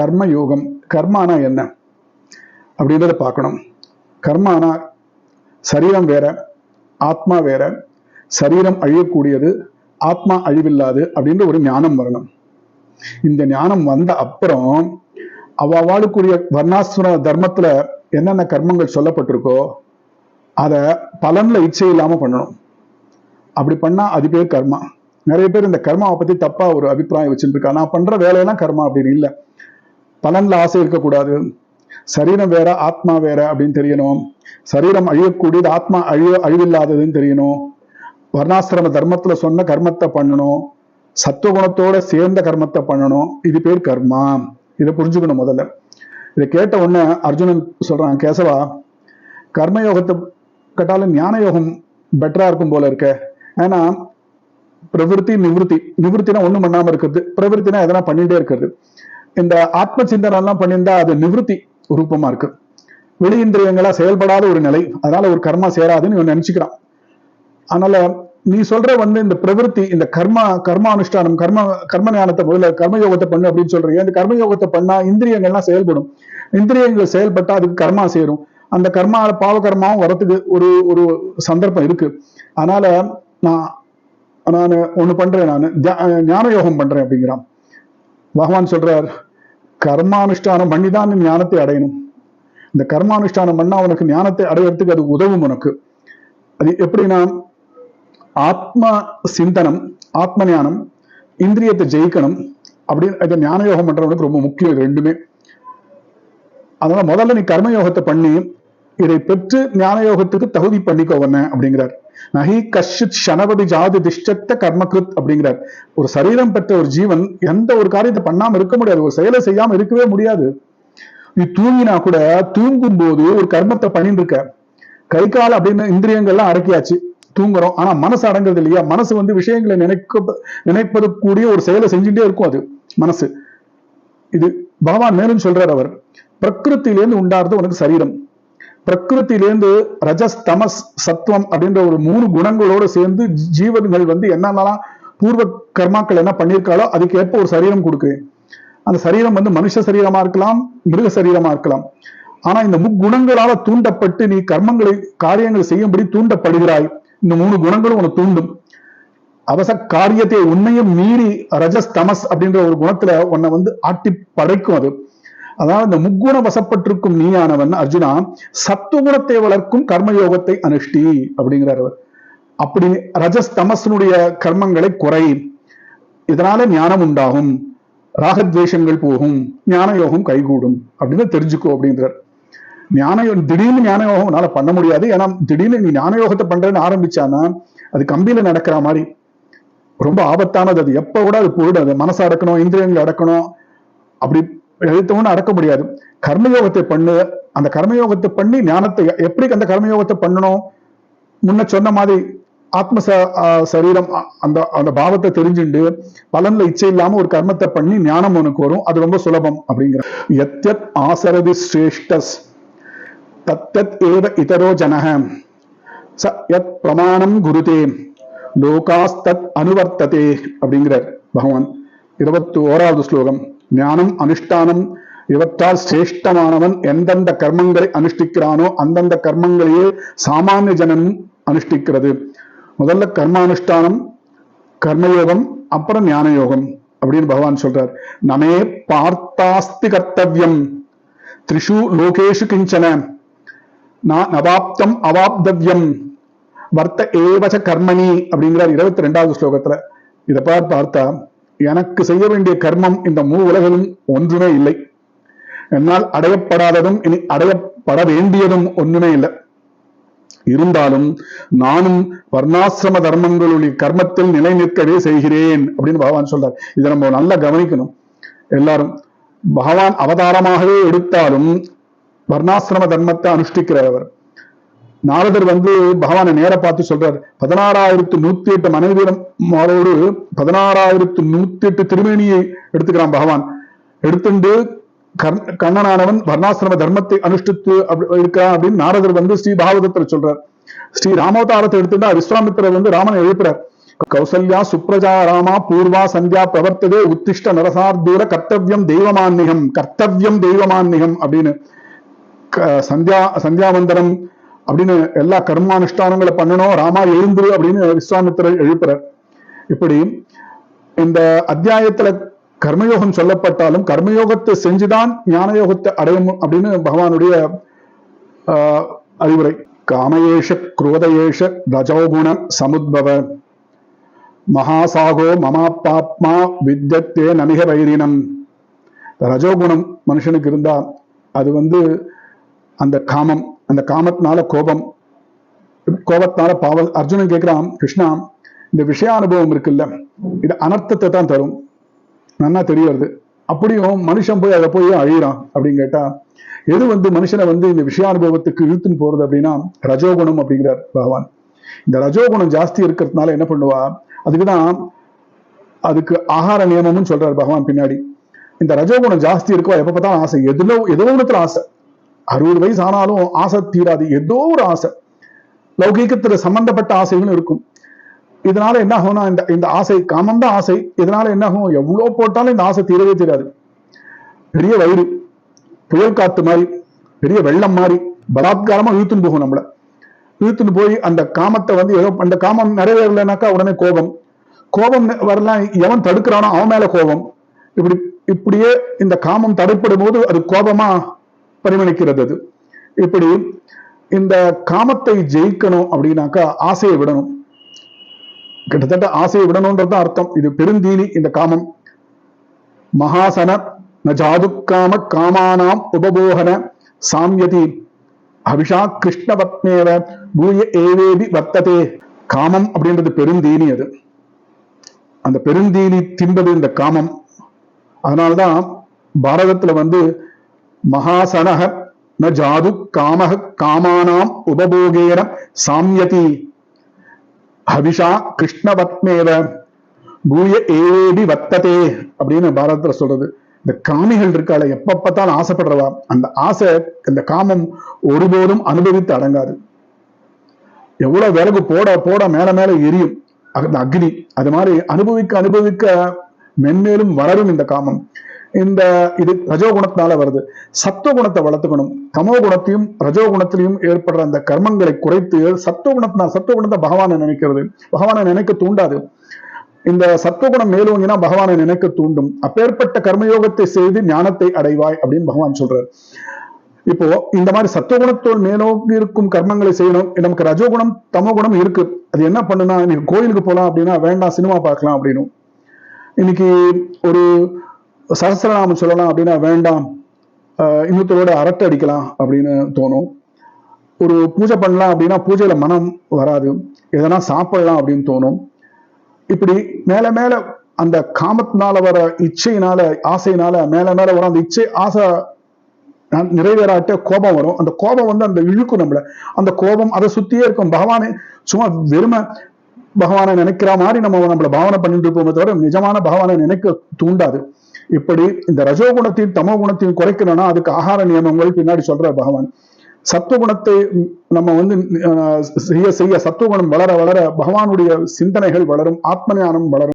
கர்ம யோகம் கர்மானா என்ன? அப்படின்றத பார்க்கணும். கர்மானா சரீரம் வேற ஆத்மா வேற சரீரம் அழியக்கூடியது ஆத்மா அழிவில்லாது அப்படின்ற ஒரு ஞானம் வரணும். இந்த ஞானம் வந்த அப்புறம் அவ்வாளுக்குரிய வர்ணாசுர தர்மத்துல என்னென்ன கர்மங்கள் சொல்லப்பட்டிருக்கோ அதை பலன்ல இச்சை இல்லாம பண்ணணும். அப்படி பண்ணா அது பேர் கர்மா. நிறைய பேர் இந்த கர்மாவை பத்தி தப்பா ஒரு அபிப்பிராயம் வச்சுட்டு இருக்கா நான் பண்ற வேலையெல்லாம் கர்மா அப்படின்னு இல்லை. பலன்ல ஆசை இருக்கக்கூடாது. சரீரம் வேற ஆத்மா வேற அப்படின்னு தெரியணும். சரீரம் அழியக்கூடியது ஆத்மா அழிய அழிவில்லாததுன்னு தெரியணும். வர்ணாசிரம தர்மத்துல சொன்ன கர்மத்தை பண்ணணும். சத்துவகுணத்தோட சேர்ந்த கர்மத்தை பண்ணணும். இது பேர் கர்மா. இதை புரிஞ்சுக்கணும் முதல்ல. இதை கேட்ட உடனே அர்ஜுனன் சொல்றான் கேசவா கர்மயோகத்தை கேட்டாலும் ஞான யோகம் பெட்டரா இருக்கும் போல இருக்க. ஏன்னா பிரவிற்த்தி நிவிருத்தி நிவிருத்தினா ஒண்ணும் பண்ணாம இருக்கிறது. பிரவிற்த்தினா எதனா பண்ணிட்டே இருக்கிறது. இந்த ஆத்ம சிந்தனை எல்லாம் பண்ணியிருந்தா அது நிவிருத்தி ரூபமா இருக்கு. வெளி இந்திரியங்களா செயல்படாத ஒரு நிலை. அதனால ஒரு கர்மா சேராதுன்னு இவன் நினைச்சுக்கிறான். அதனால நீ சொல்ற வந்து இந்த பிரவிற்த்தி இந்த கர்மா கர்மானுஷ்டானம் கர்ம கர்ம ஞானத்தை முதல்ல கர்மயோகத்தை பண்ணு அப்படின்னு சொல்றீங்க. இந்த கர்மயோகத்தை பண்ணா இந்திரியங்கள்லாம் செயல்படும். இந்திரியங்கள் செயல்பட்டா அதுக்கு கர்மா சேரும். அந்த கர்மா பாவ கர்மாவும் வரத்துக்கு ஒரு ஒரு சந்தர்ப்பம் இருக்கு. அதனால நான் நான் ஒண்ணு பண்றேன் நான். ஞான யோகம் பண்றேன் அப்படிங்கிறான். பகவான் சொல்றார் கர்மானுஷ்டானம் பண்ணி தான் நீ ஞானத்தை அடையணும். இந்த கர்மானுஷ்டானம் பண்ணா உனக்கு ஞானத்தை அடையறதுக்கு அது உதவும் உனக்கு. அது எப்படின்னா ஆத்ம சிந்தனம் ஆத்ம ஞானம் இந்திரியத்தை ஜெயிக்கணும். அப்படின்னு இதை ஞான யோகம் பண்றவனுக்கு ரொம்ப முக்கியம் இது ரெண்டுமே. அதனால முதல்ல நீ கர்மயோகத்தை பண்ணி இதை பெற்று ஞான யோகத்துக்கு தகுதி பண்ணிக்கோவன அப்படிங்கிறார். நகி கஷித் ஷனபதி ஜாதி திஷ்டத்த கர்மகிருத் அப்படிங்கிறார். ஒரு சரீரம் பெற்ற ஒரு ஜீவன் எந்த ஒரு காரியத்தை பண்ணாம இருக்க முடியாது. ஒரு செயலை செய்யாம இருக்கவே முடியாது. நீ தூங்கினா கூட தூங்கும் போது ஒரு கர்மத்தை பண்ணிட்டு இருக்க கை கால் அப்படின்னு இந்திரியங்கள்லாம் அடக்கியாச்சு. தூங்குறோம். ஆனா மனசு அடங்குறது இல்லையா? மனசு வந்து விஷயங்களை நினைக்க நினைப்பது கூடிய ஒரு செயலை செஞ்சுட்டே இருக்கும் அது. மனசு. இது பகவான் மேலும் சொல்றார் அவர். பிரகிருத்திலேருந்து உண்டாறது உனக்கு சரீரம். பிரகிருத்திலேருந்து ரஜஸ் தமஸ் சத்துவம் அப்படின்ற ஒரு மூணு குணங்களோட சேர்ந்து ஜீவன்கள் வந்து என்னென்னலாம் பூர்வ கர்மாக்கள் என்ன பண்ணியிருக்காளோ அதுக்கேற்ப ஒரு சரீரம் கொடுக்குறேன் அந்த சரீரம் வந்து மனுஷ சரீரமா இருக்கலாம் மிருக சரீரமா இருக்கலாம். ஆனா இந்த முக்குணங்களால தூண்டப்பட்டு நீ கர்மங்களை காரியங்களை செய்யும்படி தூண்டப்படுகிறாய். இந்த மூணு குணங்களும் உனக்கு தூண்டும். அவச காரியத்தை உண்மையும் மீறி ரஜஸ் தமஸ் அப்படின்ற ஒரு குணத்துல உன்னை வந்து ஆட்டி படைக்கும் அது. அதாவது இந்த முக்குண வசப்பட்டிருக்கும் நீயானவன் அர்ஜுனா சத்துவகுணத்தை வளர்க்கும் கர்மயோகத்தை அனுஷ்டி அப்படிங்கிறார் அவர். அப்படி ரஜஸ் தமசனுடைய கர்மங்களை குறை. இதனால ஞானம் உண்டாகும். ராகத்வேஷங்கள் போகும். ஞான யோகம் கைகூடும். அப்படின்னு தெரிஞ்சுக்கோ அப்படிங்கிறார். ஞான திடீர்னு ஞான யோகம் உன்னால பண்ண முடியாது. ஏன்னா திடீர்னு நீ ஞான யோகத்தை பண்றேன்னு ஆரம்பிச்சானா அது கம்பியில நடக்கிற மாதிரி. ரொம்ப ஆபத்தானது அது. எப்ப கூட அது போயிடும். அது மனசை அடக்கணும் இந்திரியங்கள் அடக்கணும். அப்படி எழுத்தவொன்னு அடக்க முடியாது. கர்மயோகத்தை பண்ணு அந்த கர்மயோகத்தை பண்ணி ஞானத்தை எப்படி அந்த கர்மயோகத்தை பண்ணணும்? முன்ன சொன்ன மாதிரி ஆத்ம ச- சரீரம் அந்த அந்த பாவத்தை தெரிஞ்சுண்டு பலன்ல இச்சை இல்லாம ஒரு கர்மத்தை பண்ணி ஞானம் உனக்கு வரும். அது ரொம்ப சுலபம் அப்படிங்கிற. எத்யத் ஆசரதி சிரேஷ்டஸ் தத்தத் ஏவ இதரோ ஜனக ச யத் பிரமாணம் குருதே லோகாஸ்தத் அனுவர்த்ததே அப்படிங்கிறார் பகவான். இருபத்தி ஓராவது ஸ்லோகம். ஞானம் அனுஷ்டானம் இவற்றால் சிரேஷ்டமானவன் எந்தெந்த கர்மங்களை அனுஷ்டிக்கிறானோ அந்தந்த கர்மங்களையே சாமானிய ஜனனும் அனுஷ்டிக்கிறது. முதல்ல கர்மானுஷ்டானம் கர்மயோகம் அப்புறம் ஞான யோகம் அப்படின்னு பகவான் சொல்றார். நமே பார்த்தாஸ்தி கர்த்தவியம் த்ரிஷு லோகேஷு கிஞ்சன நான் நவாப்தம் அவாப்தவ்யம் வர்த்த ஏவச கர்மணி அப்படிங்கிறார் இருபத்தி ரெண்டாவது ஸ்லோகத்துல. இதை பார்த்தா எனக்கு செய்ய வேண்டிய கர்மம் இந்த மூ உலகிலும் ஒன்றுமே இல்லை. என்னால் அடையப்படாததும் இனி அடையப்பட வேண்டியதும் ஒன்றுமே இல்லை. இருந்தாலும் நானும் வர்ணாசிரம தர்மங்களுடைய கர்மத்தில் நிலை நிற்கவே செய்கிறேன் அப்படின்னு பகவான் சொல்றார். இதை நம்ம நல்லா கவனிக்கணும். எல்லாரும் பகவான் அவதாரமாகவே எடுத்தாலும் வர்ணாசிரம தர்மத்தை அனுஷ்டிக்கிறவர் நாரதர் வந்து பகவானை நேர பார்த்து சொல்றார். பதினாறாயிரத்து நூத்தி எட்டு மனைவியரோடு பதினாறாயிரத்து நூத்தி எட்டு திருமேனியை எடுத்துக்கிறான் பகவான். எடுத்துண்டு கண்ணனானவன் வர்ணாசிரம தர்மத்தை அனுஷ்டித்து அப்படி இருக்கான் அப்படின்னு நாரதர் வந்து ஸ்ரீ பாகவதத்துல சொல்றார். ஸ்ரீ ராமவதாரத்தை எடுத்துட்டா விஸ்வாமித்திரர் வந்து ராமனை எழுப்புறார். கௌசல்யா சுப்ரஜா ராமா பூர்வா சந்தியா பிரவர்த்ததே உத்திஷ்ட நரசார்தூர கர்த்தவியம் தெய்வமான்மிகம் கர்த்தவியம் தெய்வமான்மிகம் அப்படின்னு. சந்தியா சந்தியாவந்தனம் அப்படின்னு எல்லா கர்மானுஷ்டானங்களை பண்ணணும். ராமா எழுந்துரு அப்படின்னு விஸ்வாமித்திரர் எழுப்புறார். இப்படி இந்த அத்தியாயத்துல கர்மயோகம் சொல்லப்பட்டாலும் கர்மயோகத்தை செஞ்சுதான் ஞான யோகத்தை அடையும் அப்படின்னு பகவானுடைய ஆஹ், அறிவுரை. காமயேஷ குரோதயேஷ ரஜோகுண சமுத்பவ. மகாசாகோ மமாப்பாப்மா வித்யத்தே நமிக வைரினம். ரஜோகுணம் மனுஷனுக்கு இருந்தா அது வந்து அந்த காமம். அந்த காமத்தினால கோபம் கோபத்தினால பாவ அர்ஜுனன் கேட்கிறான் கிருஷ்ணா இந்த விஷய அனுபவம் இருக்குல்ல இது அனர்த்தத்தை தான் தரும். நன்னா தெரியறது. அப்படியும் மனுஷன் போய் அதை போய் அழியிறான்? அப்படின்னு கேட்டா எது வந்து மனுஷனை வந்து இந்த விஷய அனுபவத்துக்கு இழுத்துன்னு போறது அப்படின்னா ரஜோகுணம் அப்படிங்கிறார் பகவான். இந்த ரஜோகுணம் ஜாஸ்தி இருக்கிறதுனால என்ன பண்ணுவா? அதுக்குதான் அதுக்கு ஆகார நியமம்னு சொல்றாரு பகவான் பின்னாடி. இந்த ரஜோகுணம் ஜாஸ்தி இருக்கோ எப்ப பார்த்தாலும் ஆசை. எதுல ஏதோ ஒண்ணுத்துல ஆசை. அறுபது வயசு ஆனாலும் ஆசை தீராது. ஏதோ ஒரு ஆசை. லௌகீகத்துல சம்பந்தப்பட்ட ஆசைகளும் இருக்கும். இதனால என்ன ஆகும்னா இந்த இந்த ஆசை காமம் தான் ஆசை. இதனால என்ன ஆகும்? எவ்வளவு போட்டாலும் இந்த ஆசை தீரவே தீராது. பெரிய வயிறு புயல் காத்து மாதிரி பெரிய வெள்ளம் மாதிரி பலாத்காரமா இழுத்துன்னு போகும் நம்மள. இழுத்துன்னு போய் அந்த காமத்தை வந்து ஏதோ அந்த காமம் நிறைவேறலைனாக்கா உடனே கோபம். கோபம் வரலாம் எவன் தடுக்கிறானோ அவன் மேல கோபம். இப்படி இப்படியே இந்த காமம் தடைப்படும் போது அது கோபமா பரிமணிக்கிறது அது. இப்படி இந்த காமத்தை ஜெயிக்கணும் அப்படின்னாக்கா ஆசையை விடணும். கிட்டத்தட்ட ஆசையை விடணும்ன்றது அர்த்தம். இது பெருந்தீனி இந்த காமம். மகாசன ந ஜாதுக்காம காமானாம் உபபோகன சாமியதி. அபிஷா கிருஷ்ணபத்மேவ பூய ஏவேபி வர்த்ததே. காமம் அப்படின்றது பெருந்தீனி அது. அந்த பெருந்தீனி தின்பது இந்த காமம். அதனால்தான் பாரதத்துல வந்து மகாசனக ந ஜாது காமக காமானாம் உபபோகேன சாமியதி। ஹவிஷா கிருஷ்ணவத்மேவ பூய ஏவேபி வத்ததே அப்படின்னு பாரதத்துல சொல்றது. இந்த காமிகள் இருக்காள எப்ப பார்த்தாலும் ஆசைப்படுறவா. அந்த ஆசை இந்த காமம் ஒருபோதும் அனுபவித்து அடங்காது. எவ்வளவு விறகு போட போட மேல மேல எரியும். அந்த அக்னி அது மாதிரி அனுபவிக்க அனுபவிக்க மென்மேலும் வளரும் இந்த காமம். இந்த இது ரஜோகுணத்தினால வருது. சத்துவகுணத்தை வளர்த்துக்கணும். தமோ குணத்தையும் ரஜோகுணத்திலையும் ஏற்படுற அந்த கர்மங்களை குறைத்து சத்துவகுணத்தினால் சத்துவகுணத்தை பகவானை நினைக்கிறது. பகவானை நினைக்க தூண்டாது. இந்த சத்துவகுணம் மேலோங்கினா பகவானை நினைக்க தூண்டும். அப்பேற்பட்ட கர்மயோகத்தை செய்து ஞானத்தை அடைவாய் அப்படின்னு பகவான் சொல்றார். இப்போ இந்த மாதிரி சத்துவகுணத்தோடு மேலோங்கி இருக்கும் கர்மங்களை செய்யணும். நமக்கு ரஜோகுணம் தமோ குணம் இருக்கு. அது என்ன பண்ணுனா இன்னைக்கு கோயிலுக்கு போலாம் அப்படின்னா வேண்டாம் சினிமா பார்க்கலாம் அப்படின்னு. இன்னைக்கு ஒரு சகசிரநாமம் சொல்லலாம் அப்படின்னா வேண்டாம் ஆஹ் இன்னொருத்தரோட அரட்டை அடிக்கலாம் அப்படின்னு தோணும். ஒரு பூஜை பண்ணலாம் அப்படின்னா பூஜையில மனம் வராது. எதனா சாப்பிடலாம் அப்படின்னு தோணும். இப்படி மேல மேல அந்த காமத்தினால வர இச்சையினால ஆசையினால மேல மேல வரும் அந்த இச்சை ஆசை நிறைவேறாட்ட கோபம் வரும். அந்த கோபம் வந்து அந்த இழுக்கும் நம்மள. அந்த கோபம் அதை சுத்தியே இருக்கும். பகவானே சும்மா வெறுமை பகவானை நினைக்கிற மாதிரி நம்ம நம்மள பாவனை பண்ணிட்டு இருப்போமே தவிர நிஜமான பகவானை நினைக்க தூண்டாது. இப்படி இந்த ரஜோகுணத்தையும் தமோ குணத்தையும் குறைக்கணும்னா அதுக்கு ஆகார நியமங்கள் பின்னாடி சொல்ற பகவான். சத்துவகுணத்தை நம்ம வந்து செய்ய செய்ய சத்துவகுணம் வளர வளர பகவானுடைய சிந்தனைகள் வளரும் ஆத்ம ஞானம் வளரும்.